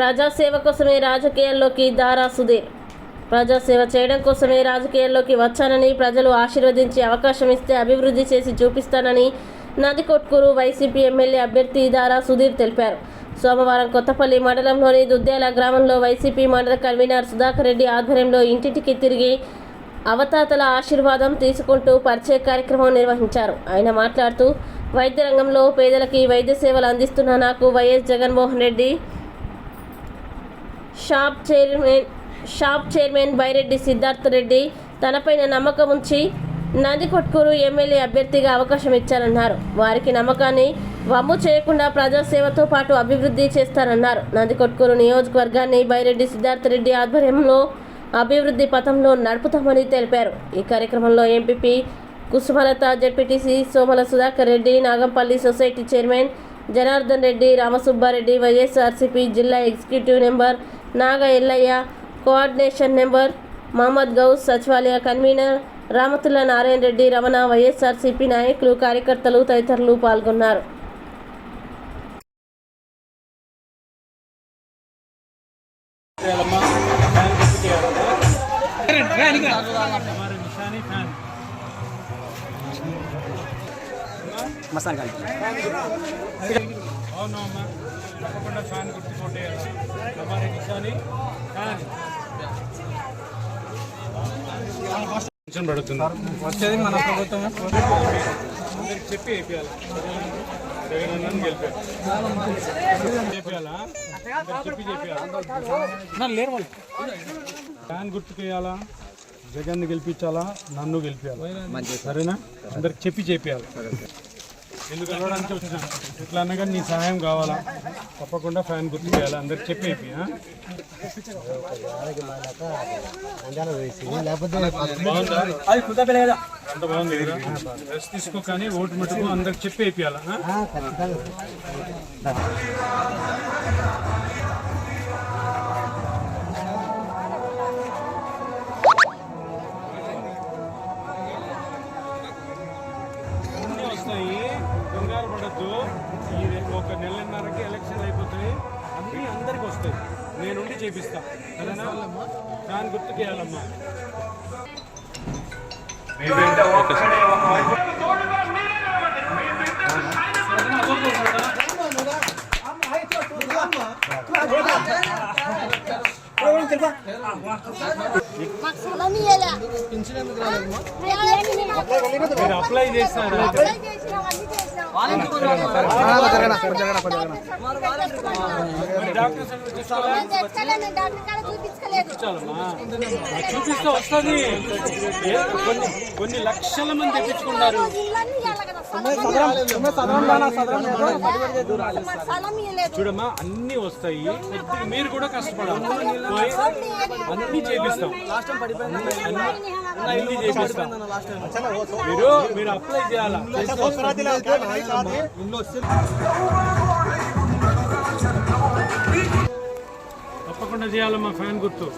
ప్రజాసేవ కోసమే రాజకీయాల్లోకి దారా సుధీర్. ప్రజాసేవ చేయడం కోసమే రాజకీయాల్లోకి వచ్చానని ప్రజలు ఆశీర్వదించి అవకాశం ఇస్తే అభివృద్ధి చేసి చూపిస్తానని నందికొట్కూరు వైసీపీ ఎమ్మెల్యే అభ్యర్థి దారా సుధీర్ తెలిపారు. సోమవారం కొత్తపల్లి మండలంలోని దుద్దేల గ్రామంలో వైసీపీ మండల కన్వీనర్ సుధాకర్ రెడ్డి ఆధ్వర్యంలో ఇంటింటికి తిరిగి అవతాతల ఆశీర్వాదం తీసుకుంటూ పరిచయ కార్యక్రమం నిర్వహించారు. ఆయన మాట్లాడుతూ వైద్య రంగంలో పేదలకి వైద్య సేవలు అందిస్తున్న నాకు YS Jaganmohan Reddy shop chairman shop chairman Byreddy Siddhartha Reddy తనపైన నమ్మకం ఉంచి నందికొట్కూరు ఎమ్మెల్యే అభ్యర్థిగా అవకాశం ఇచ్చారన్నారు. వారికి నమ్మకాన్ని వమ్ము చేయకుండా ప్రజాసేవతో పాటు అభివృద్ధి చేస్తారన్నారు. నందికొట్కూరు నియోజకవర్గాన్ని బైరెడ్డి సిద్ధార్థ రెడ్డి ఆధ్వర్యంలో అభివృద్ధి పథంలో నడుపుతామని తెలిపారు. ఈ కార్యక్రమంలో MPP Kusumalatha ZPTC Somala Sudhakar Reddy Nagampalli society chairman Janardhan Reddy Ramasubbareddy YSRCP జిల్లా executive member Naga Yellaiah coordination member Mohammad Ghouse సచివాలయ కన్వీనర్ రామతుల్లా నారాయణ రెడ్డి రమణ వైఎస్ఆర్సీపీ నాయకులు కార్యకర్తలు తదితరులు పాల్గొన్నారు. ఫ్యాన్ మసాలా గాలి తప్పకుండా ఫ్యాన్ పెడుతున్నారు వచ్చేది మన ప్రభుత్వం అందరికి చెప్పి వేయాలి ఫ్యాన్ గుర్తుకేయాలా జగన్ గెలిపించాలా? నన్ను గెలిపించాలి? సరేనా? అందరికి చెప్పి చేపించాలి ఎందుకు అడగడానికి వచ్చినా ఎట్లా అన్నా కానీ నీ సహాయం కావాలా? తప్పకుండా ఫ్యాన్ గుర్తు చేయాలి? అందరికి చెప్పేపి అంత బాగుంది రెస్ట్ తీసుకో కానీ ఓటు మటుకు అందరికి చెప్పేపియాలా పడద్దు ఇది ఒక నెలన్నరకి ఎలక్షన్ అయిపోతాయి. అన్నీ అందరికి వస్తాయి. నేనుండి చేపిస్తా. సరేనా? ఫ్యాన్ గుర్తుకు వేయాలమ్మా చూపించాలమ్మా అది చూపిస్తే వస్తుంది. కొన్ని కొన్ని లక్షల మంది తెప్పించుకున్నారు చూడమ్మా అన్ని వస్తాయి. మీరు కూడా కష్టపడాలి. అన్ని చేపిస్తాం. అన్ని అన్ని చేపిస్తాం. మీరు మీరు అప్లై చేయాలా. తప్పకుండా చేయాలమ్మా ఫ్యాన్ గుర్తు.